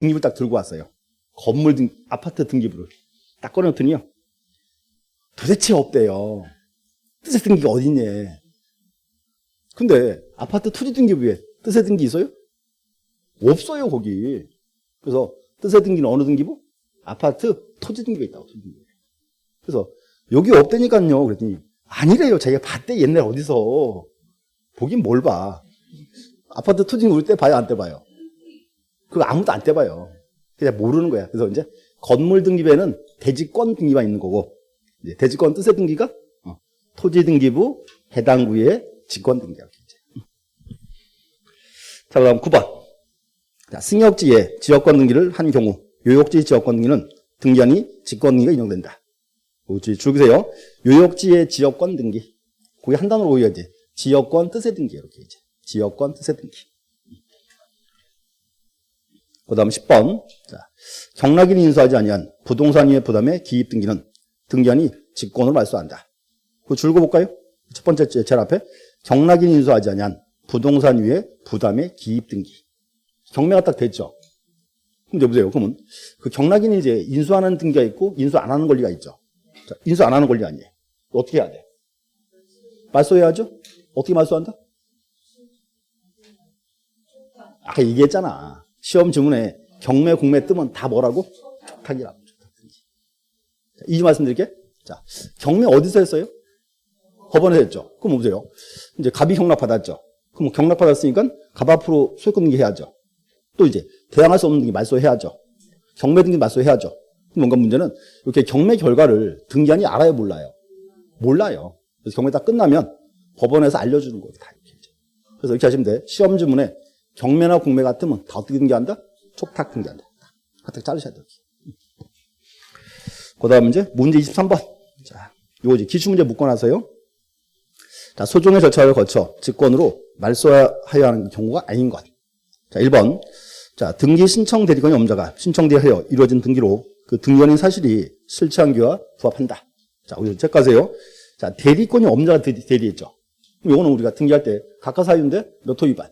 등기부 딱 들고 왔어요. 건물 등, 아파트 등기부를 딱 꺼내더니요. 도대체 없대요. 뜻의 등기가 어딨냐. 근데 아파트 토지 등기부에 뜻의 등기 있어요? 없어요, 거기. 그래서 뜻의 등기는 어느 등기부? 아파트 토지 등기부에 있다고. 그래서 여기 없다니까요. 그랬더니 아니래요. 자기가 봤대, 옛날 어디서. 보긴 뭘 봐. 아파트 토지 등기부 때 봐요, 안 때 봐요? 그거 아무도 안 떼봐요. 그냥 모르는 거야. 그래서 이제 건물 등기부에는 대지권 등기만 있는 거고, 이제 대지권 뜻의 등기가 어, 토지 등기부 해당 구의 직권. 이제. 자, 그다음 9번. 자, 승역지에 지역권 등기를 한 경우 요역지 지역권 등기는 등기한이 직권 등기가 인정된다. 그렇지. 줄으세요. 요역지의 지역권 등기. 거기 한 단어로 오해야지. 지역권 뜻의 등기 이렇게 이제. 지역권 뜻의 등기. 그 다음 10번. 자, 경락인이 인수하지 아니한 부동산 위의 부담의 기입 등기는 등기한이 직권으로 말소한다. 그 줄거 볼까요? 첫 번째 제일 앞에 경락인이 인수하지 아니한 부동산 위의 부담의 기입 등기. 경매가 딱 됐죠. 근데 보세요. 그러면 그 경락인이 이제 인수하는 등기가 있고 인수 안 하는 권리가 있죠. 자, 인수 안 하는 권리 아니에요. 어떻게 해야 돼? 말소해야죠? 어떻게 말소한다? 아까 얘기했잖아. 시험 지문에 경매, 공매 뜨면 다 뭐라고? 촉탁이라고. 자, 이주 말씀드릴게. 자, 경매 어디서 했어요? 법원에서 했죠. 그럼 보세요. 이제 갑이 경락 받았죠. 그럼 경락 받았으니까 갑 앞으로 소유권 등기 해야죠. 또 이제 대항할 수 없는 등기 말소해야죠. 경매 등기 말소해야죠. 뭔가 문제는 이렇게 경매 결과를 등기한이 알아요, 몰라요? 몰라요. 그래서 경매 다 끝나면 법원에서 알려주는 거예요. 다 이렇게. 그래서 이렇게 하시면 돼. 시험 지문에 경매나 공매 같으면 다 어떻게 등기한다? 촉탁 등기한다. 탁탁 자르셔야 돼요. 그 다음 문제, 문제 23번. 자, 요거 이제 기출문제 묶어놔서요. 자, 소종의 절차를 거쳐 직권으로 말소하여 하는 경우가 아닌 것. 자, 1번. 자, 등기 신청 대리권이 없자가 신청대하여 이루어진 등기로 그 등기원인 사실이 실체한계와 부합한다. 자, 우리 체크하세요. 자, 대리권이 없자가 대리, 대리 했죠. 그럼 요거는 우리가 등기할 때 각하 사유인데 몇 호 위반?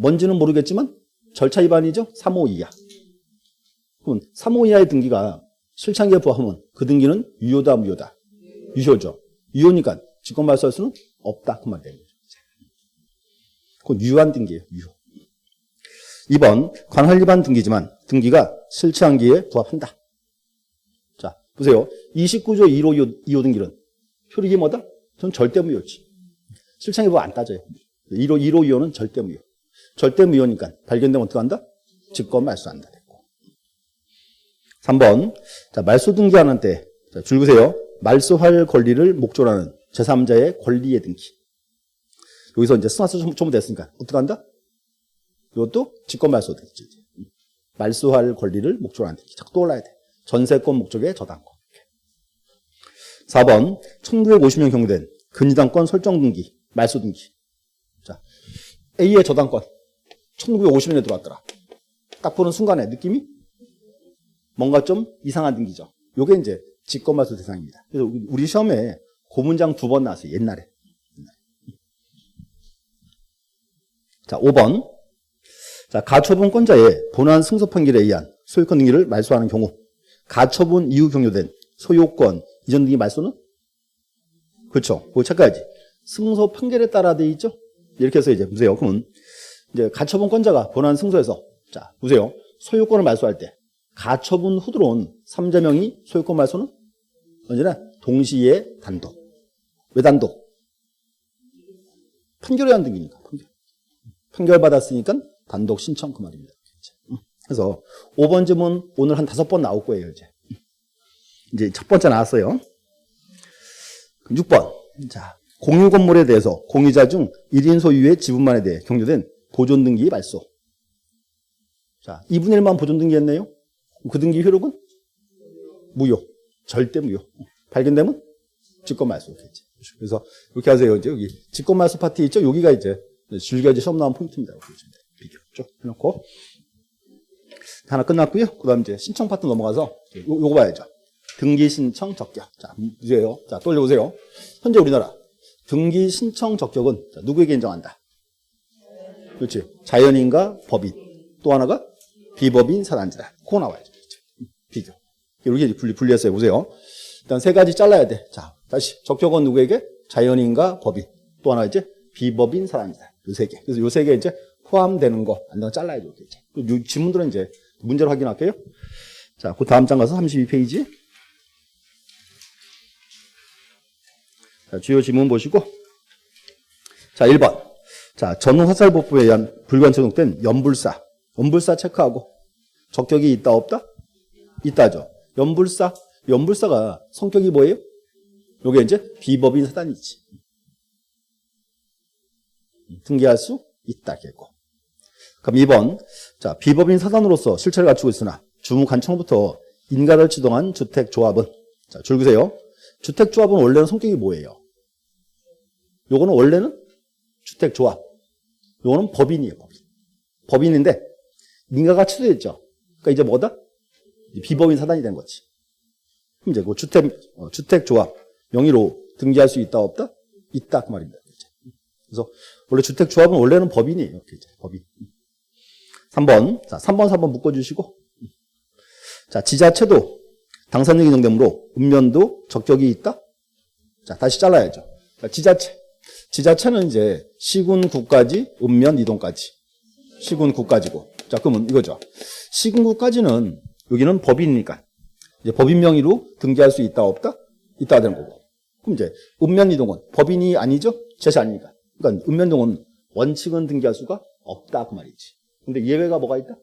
뭔지는 모르겠지만 절차 위반이죠? 3호 이하. 그럼 3호 이하의 등기가 실창기에 부합하면 그 등기는 유효다, 무효다? 유효죠. 유효니까 직권 발소할 수는 없다. 그 말이에요. 그건 유효한 등기예요. 유효. 2번 관할 위반 등기지만 등기가 실체한기에 부합한다. 자, 보세요. 29조 1호 2호 등기는 효력이 뭐다? 전 절대 무효지. 실체한기 부합 안 따져요. 1호 1호 2호는 절대 무효. 절대 무효니까 발견되면 어떻게 한다? 직권 말소한다. 됐고. 3번. 자, 말소 등기하는 때, 자, 줄 보세요. 말소할 권리를 목조로 하는 제3자의 권리의 등기. 여기서 이제 스마스 초문됐으니까 어떻게 한다? 이것도 직권 말소 되겠지. 말소할 권리를 목조로 하는 등기. 자꾸 떠올라야 돼. 전세권 목적의 저당권. 4번. 1950년 경유된 근저당권 설정 등기, 말소 등기. 자, A의 저당권. 1950년에 들어왔더라. 딱 보는 순간에 느낌이 뭔가 좀 이상한 등기죠. 요게 이제 직권말소 대상입니다. 그래서 우리 시험에 고문장 두 번 나왔어요. 옛날에. 자, 5번. 자, 가처분권자의 본안 승소 판결에 의한 소유권 등기를 말소하는 경우 가처분 이후 경료된 소유권 이전 등기 말소는 그렇죠. 그거 체크해야지. 승소 판결에 따라 돼 있죠. 이렇게 해서 이제 보세요. 그러면 이제 가처분권자가 본안 승소해서 자 보세요. 소유권을 말소할 때 가처분 후 들어온 3자명이 소유권 말소는 언제나 동시에 단독. 왜 단독? 판결에 한 등기니까. 판결. 판결 받았으니까 단독 신청 그 말입니다. 그래서 5번 질문 오늘 한 다섯 번 나올 거예요, 이제. 이제 첫 번째 나왔어요. 6번. 자, 공유 건물에 대해서 공유자 중 1인 소유의 지분만에 대해 경료된 보존 등기 발소. 자, 2분의 1만 보존 등기했네요. 그 등기 효력은 무효. 절대 무효. 발견되면 직권 말소겠지. 그래서 이렇게 하세요. 이제 여기 직권 말소 파티 있죠? 여기가 이제 줄겨지 시험 나온 포인트입니다. 비교 쭉 해놓고 하나 끝났고요. 그다음 이제 신청 파트 넘어가서 요, 요거 봐야죠. 등기 신청 적격. 자, 보세요. 자, 또 올려보세요. 현재 우리나라 등기 신청 적격은 자, 누구에게 인정한다? 그렇지. 자연인과 법인. 또 하나가 비법인 사단지다. 코 나와야죠. 비교. 이렇게 분리, 분리했어요. 보세요. 일단 세 가지 잘라야 돼. 자, 다시. 적격은 누구에게? 자연인과 법인. 또 하나 이제 비법인 사단지다. 요 세 개. 그래서 요 세 개 이제 포함되는 거, 안 되면 잘라야죠. 이렇게 이제. 요 지문들은 이제 문제로 확인할게요. 자, 그 다음 장 가서 32페이지. 자, 주요 지문 보시고. 자, 1번. 자, 전후 화살법부에 의한 불관 제공된 연불사. 연불사 체크하고. 적격이 있다, 없다? 있다죠. 연불사. 연불사가 성격이 뭐예요? 요게 이제 비법인 사단이지. 등기할 수 있다, 겠고. 그럼 2번. 자, 비법인 사단으로서 실체를 갖추고 있으나 주무관청부터 인가를 지동한 주택조합은 자, 줄기세요. 주택조합은 원래는 성격이 뭐예요? 요거는 원래는 주택조합. 요거는 법인이에요, 법인. 법인인데 인가가 취소됐죠. 그러니까 이제 뭐다? 비법인 사단이 된 거지. 이제 그 주택 어, 주택조합 명의로 등기할 수 있다 없다? 있다 그 말입니다. 그래서 원래 주택조합은 원래는 법인이에요. 이제 법인. 3번. 자, 3번, 4번 묶어주시고. 자, 지자체도 당선인 인정되므로 읍면도 적격이 있다? 자, 다시 잘라야죠. 자, 지자체. 지자체는 이제 시군, 구까지, 읍면, 이동까지. 시군, 구까지고. 자, 그러면 이거죠. 시군, 구까지는 여기는 법인이니까. 이제 법인 명의로 등기할 수 있다, 없다? 있다 되는 거고. 그럼 이제 읍면, 이동은 법인이 아니죠? 지자체 아니니까. 그러니까 읍면, 이동은 원칙은 등기할 수가 없다 그 말이지. 근데 예외가 뭐가 있다?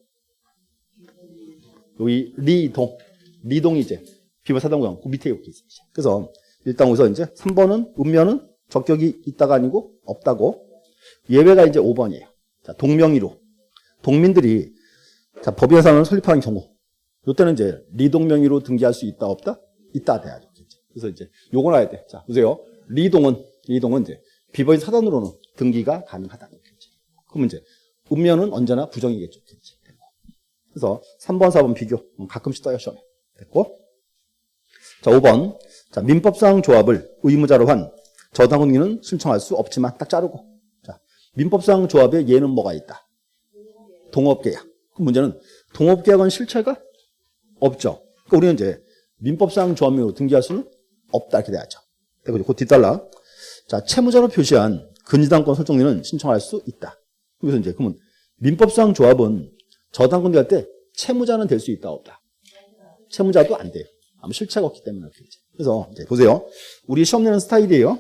여기 리동, 리동이 이제 비법사단구역 그 밑에 이렇게 있어요. 그래서 일단 여기서 이제 3번은 읍면은 적격이 있다가 아니고 없다고 예외가 이제 5번이에요. 자, 동명의로 동민들이 자, 법인사단을 설립하는 경우 이때는 이제 리동명의로 등기할 수 있다 없다? 있다 돼야죠. 그래서 이제 요거 나야 돼. 자, 보세요. 리동은 리동은 이제 비법인 사단으로는 등기가 가능하다. 그러면 이제 읍면은 언제나 부정이겠죠. 그래서 3번, 4번 비교 음, 가끔씩 떠요 시험에. 됐고. 자, 5번. 자, 민법상 조합을 의무자로 한 저당권기는 신청할 수 없지만 딱 자르고. 자, 민법상 조합에 얘는 뭐가 있다? 동업계약. 그 문제는 동업계약은 실체가 없죠. 그러니까 우리는 이제 민법상 조합으로 등기할 수는 없다 이렇게 돼야죠. 그리고 그 뒷달라. 자, 채무자로 표시한 근저당권 설정리는 신청할 수 있다. 그래서 이제 그러면 민법상 조합은 저당권 대할 때 채무자는 될 수 있다 없다. 채무자도 안 돼요. 아무 실체가 없기 때문에 그렇게 되죠. 그래서 이제 보세요. 우리 시험 내는 스타일이에요.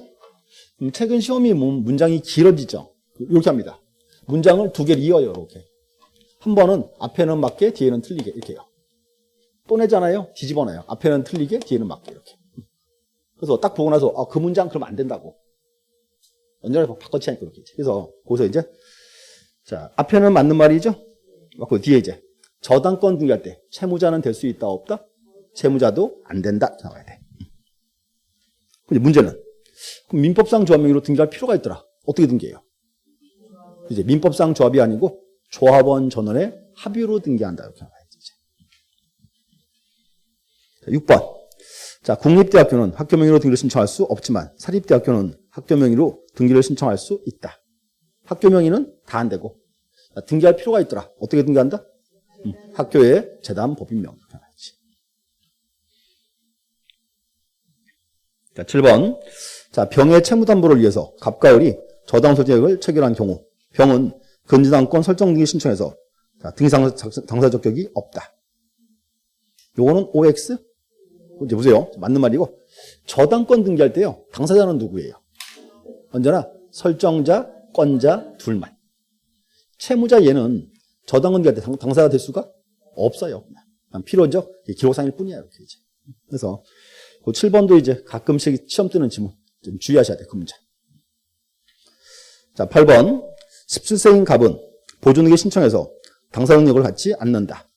음, 최근 시험이 뭐 문장이 길어지죠. 이렇게 합니다. 문장을 두 개를 이어요. 이렇게. 한 번은 앞에는 맞게 뒤에는 틀리게 이렇게요. 또 내잖아요. 뒤집어놔요. 앞에는 틀리게 뒤에는 맞게 이렇게. 그래서 딱 보고 나서 아, 그 문장 그러면 안 된다고. 언제나 바꿔치니까 그렇게. 그래서 거기서 이제 자 앞에는 맞는 말이죠. 그 뒤에 이제 저당권 등기할 때 채무자는 될 수 있다 없다? 채무자도 안 된다 나와야 돼. 근데 문제는 그럼 민법상 조합 명의로 등기할 필요가 있더라. 어떻게 등기해요? 이제 민법상 조합이 아니고 조합원 전원의 합의로 등기한다 이렇게 나와야지. 자, 6번. 자, 국립대학교는 학교 명의로 등기를 신청할 수 없지만 사립대학교는 학교 명의로 등기를 신청할 수 있다. 학교 명의는 다 안 되고 자, 등기할 필요가 있더라. 어떻게 등기한다? 음, 학교의 재단 법인명 이렇게 나와야지. 자, 7번. 자, 병의 채무 담보를 위해서 갑과 을이 저당 소재액을 체결한 경우 병은 근저당권 설정 등기 신청해서 자, 등기 당사 적격이 없다. 요거는 OX? 이제 보세요. 맞는 말이고 저당권 등기할 때요. 당사자는 누구예요? 언제나 설정자, 건자 둘만. 채무자 얘는 때 당사가 될 수가 없어요. 필요적 기록상일 뿐이야. 이렇게 이제. 그래서 그 7번도 이제 가끔씩 시험 뜨는 지문 좀 주의하셔야 돼요. 그 문제. 자, 8번. 17세인 갑은 보존등기 신청해서 당사 능력을 갖지 않는다.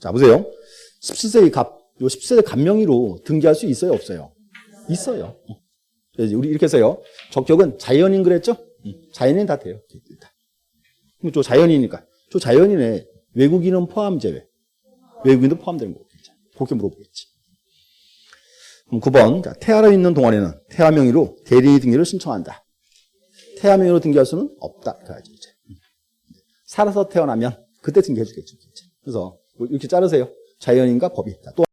자, 보세요. 17세의 갑, 요 17세 갑명의로 등기할 수 있어요, 없어요? 있어요. 우리 이렇게 해서요. 적격은 자연인 그랬죠? 자연인 다 돼요. 그럼 저 자연이니까. 저 자연인의 외국인은 포함 제외. 외국인도 포함되는 거겠죠. 그렇게 물어보겠지. 그럼 9번. 자, 태아로 있는 동안에는 태아 명의로 대리 등기를 신청한다. 태아 명의로 등기할 수는 없다. 그래야지 이제. 살아서 태어나면 그때 등기해 주겠죠. 그래서 이렇게 자르세요. 자연인과 법이. 자, 또